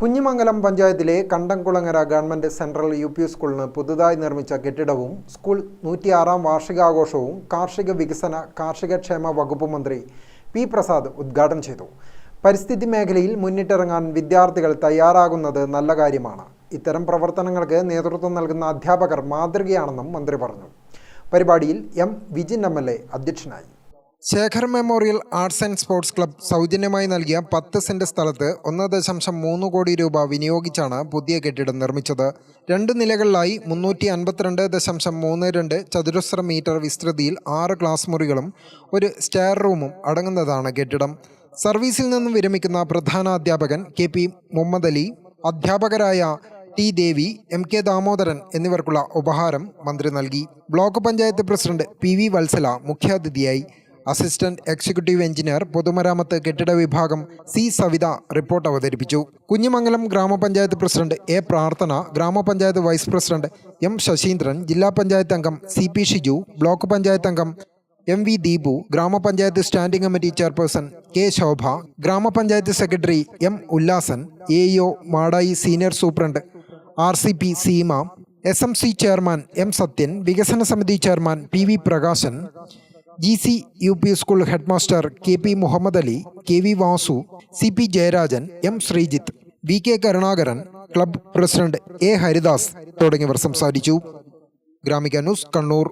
കുഞ്ഞിമംഗലം പഞ്ചായത്തിലെ Kandamkulangara government central U P സ്കൂളിന് പുതുതായി നിർമ്മിച്ച കെട്ടിടവും സ്കൂൾ നൂറ്റിയാറാം വാർഷികാഘോഷവും കാർഷിക വികസന കാർഷികക്ഷേമ വകുപ്പ് മന്ത്രി പി പ്രസാദ് ഉദ്ഘാടനം ചെയ്തു. പരിസ്ഥിതി മേഖലയിൽ മുന്നിട്ടിറങ്ങാൻ വിദ്യാർത്ഥികൾ തയ്യാറാകുന്നത് നല്ല കാര്യമാണ്. ഇത്തരം പ്രവർത്തനങ്ങൾക്ക് നേതൃത്വം നൽകുന്ന അധ്യാപകർ മാതൃകയാണെന്നും മന്ത്രി പറഞ്ഞു. പരിപാടിയിൽ M Vijin M L A അധ്യക്ഷനായി. Shekhar memorial arts and sports club സൗജന്യമായി നൽകിയ പത്ത് സെന്റ് സ്ഥലത്ത് ഒന്ന് ദശാംശം മൂന്ന് കോടി രൂപ വിനിയോഗിച്ചാണ് പുതിയ കെട്ടിടം നിർമ്മിച്ചത്. രണ്ട് നിലകളിലായി മുന്നൂറ്റി അൻപത്തിരണ്ട് ദശാംശം മൂന്ന് രണ്ട് ചതുരശ്ര മീറ്റർ വിസ്തൃതിയിൽ ആറ് ക്ലാസ് മുറികളും ഒരു സ്റ്റെയർ റൂമും അടങ്ങുന്നതാണ് കെട്ടിടം. സർവീസിൽ നിന്നും വിരമിക്കുന്ന പ്രധാന അധ്യാപകൻ കെ പി മുഹമ്മദ് അലി അധ്യാപകരായ T Devi M K Damodaran എന്നിവർക്കുള്ള ഉപഹാരം മന്ത്രി നൽകി. Block panchayat president P V Vatsala മുഖ്യാതിഥിയായി. അസിസ്റ്റന്റ് എക്സിക്യൂട്ടീവ് എഞ്ചിനീയർ പൊതുമരാമത്ത് കെട്ടിട വിഭാഗം സി സവിത റിപ്പോർട്ട് അവതരിപ്പിച്ചു. കുഞ്ഞിമംഗലം ഗ്രാമപഞ്ചായത്ത് പ്രസിഡന്റ് എ പ്രാർത്ഥന ഗ്രാമപഞ്ചായത്ത് വൈസ് പ്രസിഡന്റ് എം ശശീന്ദ്രൻ ജില്ലാ പഞ്ചായത്ത് അംഗം C P Shiju block panchayat അംഗം എം വി ദീപു ഗ്രാമപഞ്ചായത്ത് standing committee chairperson K Shobha ഗ്രാമപഞ്ചായത്ത് secretary M Ullasan A O Madayi senior superintendent R C P Seema S M C chairman M Sathyan വികസന സമിതി chairman P V Prakashan G C U P school head master K P Muhammad Ali K V Vasu C P Jayarajan M Sreejith V K Karunakaran club president A Haridas തുടങ്ങിയവർ സംസാരിച്ചു. Gramika news Kannur.